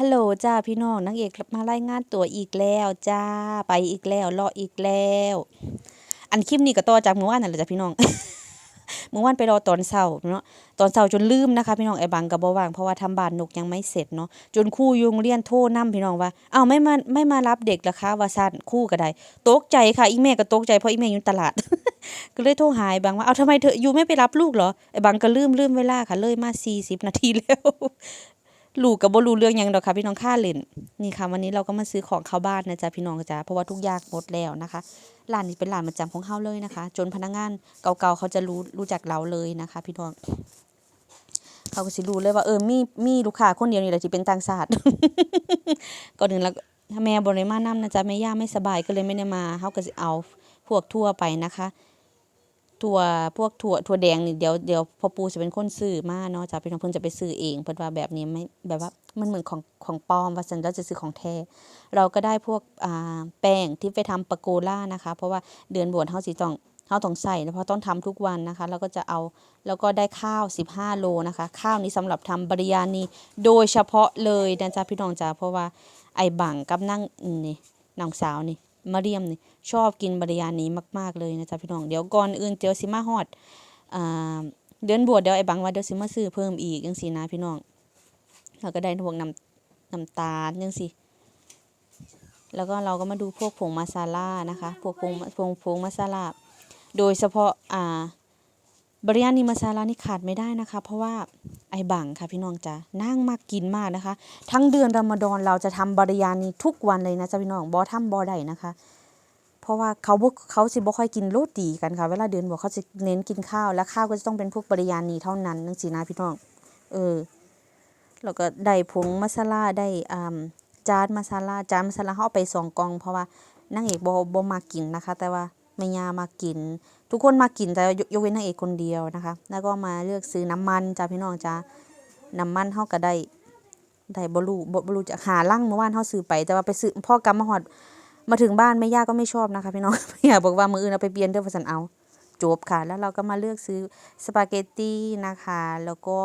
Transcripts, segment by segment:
ฮัลโหลจ้าพี่น้องนางเอกมารายงานตัวอีกแล้วจ้าไปอีกแล้วรออีกแล้ว อันคลิปนี้ก็ต่อจากเมื่อวานนั่นแหละจ้ะพี่น้องเมื่อวานไปรอตอนเช้าเนาะตอนเช้าจนลืมนะคะ พี่น้องไอ้บังก็บ่ว่างเพราะว่าทำบ้านนกยังไม่เสร็จเนาะจนครูอยุงเรียนโทรนํพี่น้องว่าอ้าวไม่มาไม่มารับเด็กเหรอคะว่าซั่นครูก็ได้ตกใจค่ะอีแม่ก็ตกใจเพราะอีแม่อยู่ตลาด ก็เลยโทรหาไอ้บังว่าเอาทำไมเธออยู่ไม่ไปรับลูกเหรอไอ้บังก็ลืมลืมเวลาค่ะเลยมา40นาทีแล้ว ลูกก็บ่รู้เรื่องยังดอกค่ะพี่น้องค่าเล่นนี่ค่ะ วันนี้เราก็มาซื้อของเข้าบ้านนะจ๊ะพี่น้องจ้ะเพราะว่าทุกอย่างหมดแล้วนะคะร้านนี้เป็นร้านประจำของเฮาเลยนะคะ จนพนักงานเก่าๆเขาจะรู้รู้จักเราเลยนะคะ พี่น้องเขาก็สิรู้เลยว่าเออมีมีลูกค้าคนเดียวนี่แหละที่เป็นต่างชาติก่อนอื่นแล้วถ้าแม่บ่ได้มานำนะจ๊ะแม่ย่าไม่สบายก็เลยไม่ได้มาเฮาก็สิเอาพวกทั่วไปนะคะ ถั่วพวกถั่วถั่วแดงนี่เดี๋ยวเดี๋ยวพ่อปูจะเป็นคนซื้อมาเนาะจ้ะพี่น้องเพิ่นจะไปซื้อเองเพิ่นว่าแบบนี้ไม่แบบว่ามันเหมือนของของปลอมว่าซั่นเราจะซื้อของแท้เราก็ได้พวกอ่าแป้งที่ไปทำปาโกล่านะคะ เพราะว่าเดือนบวชเฮาสิต้องเฮาต้องใส่เพราะต้องทำทุกวันนะคะ แล้วก็จะเอาแล้วก็ได้ข้าว 15 โลนะคะ ข้าวนี้สำหรับทำบริยานีโดยเฉพาะเลยนะจ๊ะพี่น้องจ้ะเพราะว่าไอ้บังกับนั่งนี่น้องสาวนี่ มาเรียมนี่ชอบกินบริยานี้มาก ๆเลยนะจ๊ะพี่น้องเดี๋ยวก่อนอื่นเดี๋ยวสิมาฮอดเดือนบวชเดี๋ยวไอ้บังว่าเดี๋ยวสิมาซื้อเพิ่มอีกจังซี่นะพี่น้องเราก็ได้พวกน้ำน้ำตาลจังซี่แล้วก็เราก็มาดูพวกผงมาซาล่านะคะพวกผงผงผงมาซาลาโดยเฉพาะอ่าบริยานีมาซาลานี่ขาดไม่ได้นะคะ เพราะว่า ไอ้บังค่ะพี่น้องจ้ะนั่งมากกินมากนะคะ ทั้งเดือนรอมฎอนเราจะทำบริยานีทุกวันเลยนะจ๊ะพี่น้องบ่ทำบ่ได้นะคะ เพราะว่าเขาเขาสิบ่ค่อยกินโรตีกันค่ะ เวลาเดือนบอกเขาจะเน้นกินข้าว และข้าวก็จะต้องเป็นพวกบริยานีเท่านั้นจังซี่นะพี่น้อง เออแล้วก็ได้ผงมัสลาได้อ่าจานมัสลาจานมัสลาเฮาเอาไปสองกอง เพราะว่านางเอกบ่บ่มากินนะคะ แต่ว่า แม่ย่ามากิน ทุกคนมากินแต่ยกเว้นนางเอกคนเดียวนะคะ แล้วก็มาเลือกซื้อน้ำมันจ้าพี่น้องจ้าน้ำมันเฮาก็ได้ได้บ่รู้บ่บ่รู้จะหาลังเมื่อวานเฮาซื้อไปแต่ว่าไปซื้อพ่อกลับมาฮอดมาถึงบ้านแม่ย่าก็ไม่ชอบนะคะพี่น้องแม่ย่าบอกว่ามืออื่นเอาไปเปลี่ยนเด้อว่าซั่นเอาจบค่ะ แล้วเราก็มาเลือกซื้อสปาเกตตี้นะคะ แล้วก็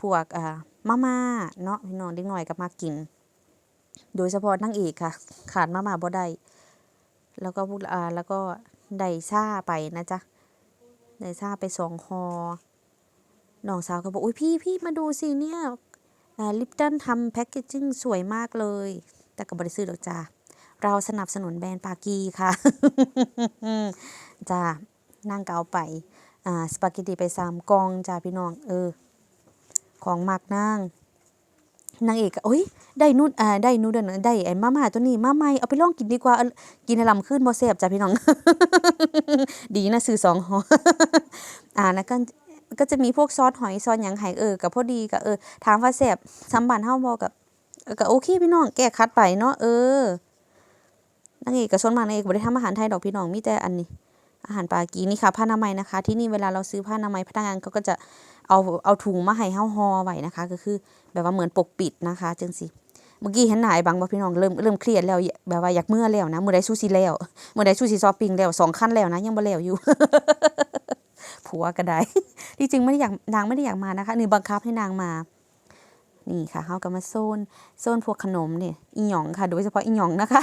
พวกอ่ามาม่าเนาะพี่น้องเด็กน้อยก็มากิน โดยเฉพาะนางเอกค่ะ ขาดมาม่าบ่ได้แล้วก็พวกอ่าแล้วก็ ได้ซ่าไปนะจ๊ะได้ซ่าไปสองคอน้องสาวก็บอกอุ้ยพี่พี่มาดูสิเนี่ยลิปตันทำแพ็กเกจจิ้งสวยมากเลย แต่ก็บ่ได้ซื้อดอกจ้าเราสนับสนุนแบรนด์ปากีค่ะ จ้านั่งเกาไป อ่า สปาเกตตีไปสามกองจ้าพี่น้อง เออ ของมักนาง นางเอกก็โอ้ยได้นู่นอ่าได้นู่นเด้อได้ไอ้มาม่าตัวนี้มาใหม่เอาไปลองกินดีกว่า กินให้ลำขึ้นบ่แซ่บจ้าพี่น้อง ดีนะซื้อสองห่ออ่าแล้วก็ก็จะมีพวกซอสหอยซอสหยังไห้เออกับพอดีกับเออถามว่าแซ่บสำบันเฮาบ่กับก็โอเคพี่น้องแก้คัดไปเนาะเออนางเอกกับส่วนมากนางเอกบ่ได้ทำอาหารไทยดอกพี่น้องมีแต่อันนี้ อาหารปากีนี่ค่ะผ้าอนามัยนะคะ ที่นี่เวลาเราซื้อผ้าอนามัยพนักงานเขาก็จะ เอาเอาถุงมาให้เฮาห่อไว้นะคะ ก็คือแบบว่าเหมือนปกปิดนะคะจังซี่เมื่อกี้เห็นหนาไอ้บังบ่พี่น้องเริ่มเริ่มเครียดแล้วแบบว่าอยากเมื่อแล้วนะมื้อใดซูชิแล้วมื้อใดซูชิซอปปิ้งแล้วสองคันแล้วนะยังบ่แล้วอยู่ผัวก็ได้ที่จริงไม่ได้อยากนางไม่ได้อยากมานะคะนี่บังคับให้นางมานี่ค่ะเฮาก็มาโซนโซนพวกขนมเนี่ยอีหยองค่ะ โดยเฉพาะอีหยองนะคะ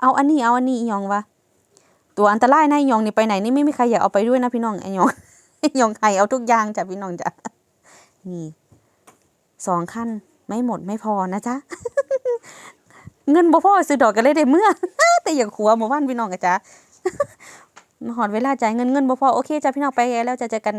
เอาอันนี้เอาอันนี้อีหยองวะตัวอันตรายนะอีหยองนี่ไปไหนนี่ไม่มีใครอยากเอาไปด้วยนะพี่น้องไอหยอง ยองไข่เอาทุกอย่างจ้ะพี่น้องจ้ะนี่สองขั้นไม่หมดไม่พอนะจ๊ะเงินบ่พอซื้อดอกกันเลยได้เมื่อ แต่อย่างขัวหมู่บ้านพี่น้องกันจ้ะหอดเวลาจ่ายเงินเงินบ่พอโอเคจ้ะพี่น้องไปแล้วจะเจอกัน